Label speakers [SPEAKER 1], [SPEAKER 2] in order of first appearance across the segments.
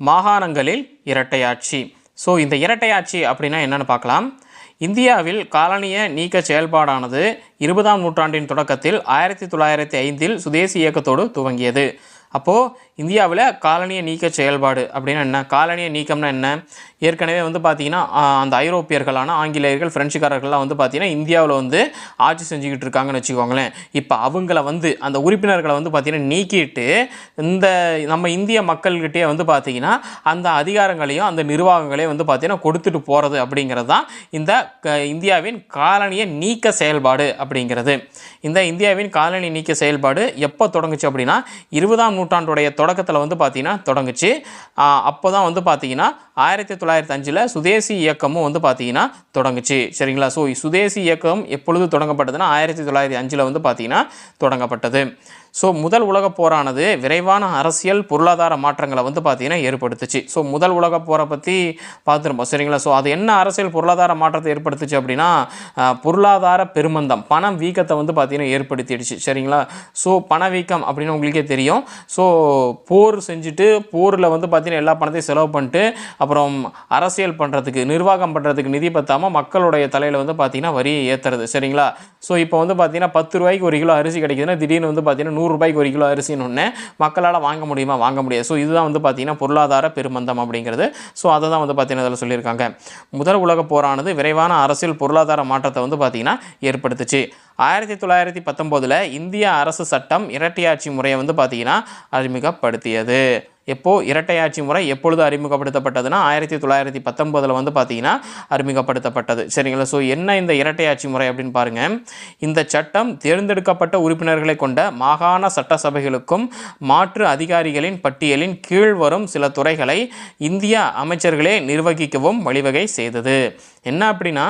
[SPEAKER 1] மாகாணங்களில் இரட்டையாட்சி. ஸோ இந்த இரட்டையாட்சி அப்படின்னா என்னென்னு பார்க்கலாம். இந்தியாவில் காலனிய நீக்க செயல்பாடானது இருபதாம் நூற்றாண்டின் தொடக்கத்தில் ஆயிரத்தி தொள்ளாயிரத்தி ஐந்தில் சுதேசி இயக்கத்தோடு துவங்கியது. அப்போது இந்தியாவில் காலனிய நீக்க செயல்பாடு அப்படின்னா என்ன? காலனிய நீக்கம்னா என்ன? ஏற்கனவே வந்து பார்த்திங்கன்னா அந்த ஐரோப்பியர்களான ஆங்கிலேயர்கள் ஃப்ரெஞ்சுக்காரர்கள்லாம் வந்து பார்த்திங்கன்னா இந்தியாவில் வந்து ஆட்சி செஞ்சுக்கிட்டு இருக்காங்கன்னு வச்சுக்கோங்களேன். இப்போ அவங்கள வந்து அந்த உறுப்பினர்களை வந்து பார்த்திங்கன்னா நீக்கிட்டு இந்த நம்ம இந்திய மக்கள்கிட்டே வந்து பார்த்திங்கன்னா அந்த அதிகாரங்களையும் அந்த நிர்வாகங்களையும் வந்து பார்த்திங்கன்னா கொடுத்துட்டு போகிறது அப்படிங்கிறது தான் இந்த க- இந்தியாவின் காலனிய நீக்க செயல்பாடு அப்படிங்கிறது. இந்த இந்தியாவின் காலனி நீக்க செயல்பாடு எப்போ தொடங்குச்சு அப்படின்னா இருபதாம் நூற்றாண்டுடைய தொடக்கத்தில் வந்து பார்த்திங்கன்னா தொடங்குச்சு. அப்போ தான் வந்து பார்த்திங்கன்னா ஆயிரத்தி தொள்ளாயிரத்தி அஞ்சில் சுதேசி இயக்கமும் வந்து பார்த்திங்கன்னா தொடங்குச்சு. சரிங்களா? ஸோ சுதேசி இயக்கம் எப்பொழுது தொடங்கப்பட்டதுன்னா ஆயிரத்தி தொள்ளாயிரத்தி அஞ்சில் வந்து பார்த்திங்கன்னா தொடங்கப்பட்டது. ஸோ முதல் உலகப் போரானது விரைவான அரசியல் பொருளாதார மாற்றங்களை வந்து பார்த்திங்கன்னா ஏற்படுத்துச்சு. ஸோ முதல் உலகப் போரை பற்றி பார்த்துருப்போம் சரிங்களா? ஸோ அது என்ன அரசியல் பொருளாதார மாற்றத்தை ஏற்படுத்துச்சு அப்படின்னா பொருளாதார பெருமந்தம் பணம் வீக்கத்தை வந்து பார்த்திங்கன்னா ஏற்படுத்திடுச்சு. சரிங்களா? ஸோ பணவீக்கம் அப்படின்னு உங்களுக்கே தெரியும். ஸோ போர் செஞ்சுட்டு போரில் வந்து பார்த்திங்கன்னா எல்லா பணத்தையும் செலவு பண்ணிட்டு அப்புறம் அரசியல் பண்ணுறதுக்கு நிர்வாகம் பண்ணுறதுக்கு நிதி பத்தாமல் மக்களுடைய தலையில் வந்து பார்த்திங்கன்னா வரியை ஏற்றுறது சரிங்களா? ஸோ இப்போ வந்து பார்த்திங்கன்னா பத்து ரூபாய்க்கு ஒரு கிலோ அரிசி கிடைக்குதுன்னா திடீர்னு வந்து பார்த்திங்கன்னா நூறு ரூபாய்க்கு ஒரு கிலோ அரிசின்னு ஒன்று மக்களால் வாங்க முடியுமா? வாங்க முடியாது. ஸோ இதுதான் வந்து பார்த்திங்கன்னா பொருளாதார பெருமந்தம் அப்படிங்கிறது. ஸோ அதை தான் வந்து பார்த்திங்கன்னா அதில் சொல்லியிருக்காங்க. முதல் உலகப் போரானது விரைவான அரசியல் பொருளாதார மாற்றத்தை வந்து பார்த்திங்கன்னா ஏற்படுத்துச்சு. ஆயிரத்தி தொள்ளாயிரத்தி பத்தொம்போதில் இந்திய அரசு சட்டம் இரட்டையாட்சி முறையை வந்து பார்த்திங்கன்னா அறிமுகப்படுத்தியது. எப்போ இரட்டையாட்சி முறை எப்பொழுது அறிமுகப்படுத்தப்பட்டதுன்னா ஆயிரத்தி தொள்ளாயிரத்தி பத்தொம்போதில் வந்து பார்த்திங்கன்னா அறிமுகப்படுத்தப்பட்டது. சரிங்களா? ஸோ என்ன இந்த இரட்டையாட்சி முறை அப்படின்னு பாருங்கள் இந்த சட்டம் தேர்ந்தெடுக்கப்பட்ட உறுப்பினர்களை கொண்ட மாகாண சட்டசபைகளுக்கும் மாற்று அதிகாரிகளின் பட்டியலின் கீழ் வரும் சில துறைகளை இந்திய அமைச்சர்களே நிர்வகிக்கவும் வழிவகை செய்தது. என்ன அப்படின்னா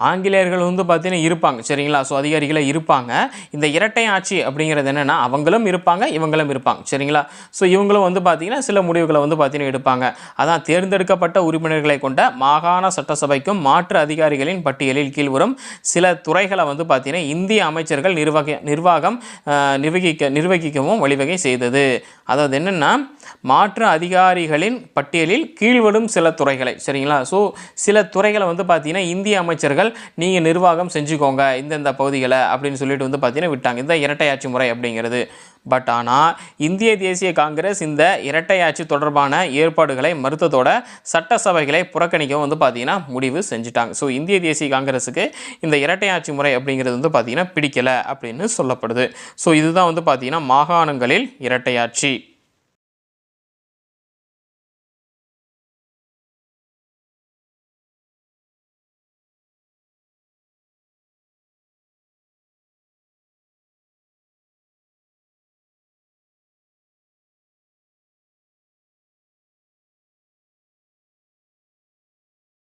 [SPEAKER 1] ஆங்கிலேயர்கள் வந்து பார்த்தீங்கன்னா இருப்பாங்க சரிங்களா? ஸோ அதிகாரிகளே இருப்பாங்க. இந்த இரட்டை ஆட்சி அப்படிங்கிறது என்னென்னா அவங்களும் இருப்பாங்க இவங்களும் இருப்பாங்க சரிங்களா? ஸோ இவங்களும் வந்து பார்த்தீங்கன்னா சில முடிவுகளை வந்து பார்த்தீங்கன்னா எடுப்பாங்க. அதான் தேர்ந்தெடுக்கப்பட்ட உறுப்பினர்களை கொண்ட மாகாண சட்டசபைக்கும் மாற்று அதிகாரிகளின் பட்டியலில் கீழ் வரும் சில துறைகளை வந்து பார்த்தீங்கன்னா இந்திய அமைச்சர்கள் நிர்வாக நிர்வாகம் நிர்வகிக்க நிர்வகிக்கவும் வழிவகை செய்தது. அதாவது என்னென்னா மாற்று அதிகாரிகளின் பட்டியலில் கீழ்வடும் சில துறைகளை சரிங்களா? ஸோ சில துறைகளை வந்து பார்த்தீங்கன்னா இந்திய அமைச்சர்கள் நீங்கள் நிர்வாகம் செஞ்சுக்கோங்க இந்தந்த பகுதிகளை அப்படின்னு சொல்லிட்டு வந்து பார்த்தீங்கன்னா விட்டாங்க. இந்த இரட்டையாட்சி முறை அப்படிங்கிறது. பட் ஆனால் இந்திய தேசிய காங்கிரஸ் இந்த இரட்டையாட்சி தொடர்பான ஏற்பாடுகளை மறுத்ததோட சட்டசபைகளை புறக்கணிக்கவும் வந்து பார்த்தீங்கன்னா முடிவு செஞ்சுட்டாங்க. ஸோ இந்திய தேசிய காங்கிரஸுக்கு இந்த இரட்டையாட்சி முறை அப்படிங்கிறது வந்து பார்த்தீங்கன்னா பிடிக்கலை அப்படின்னு சொல்லப்படுது. ஸோ இதுதான் வந்து பார்த்தீங்கன்னா மாகாணங்களில் இரட்டையாட்சி.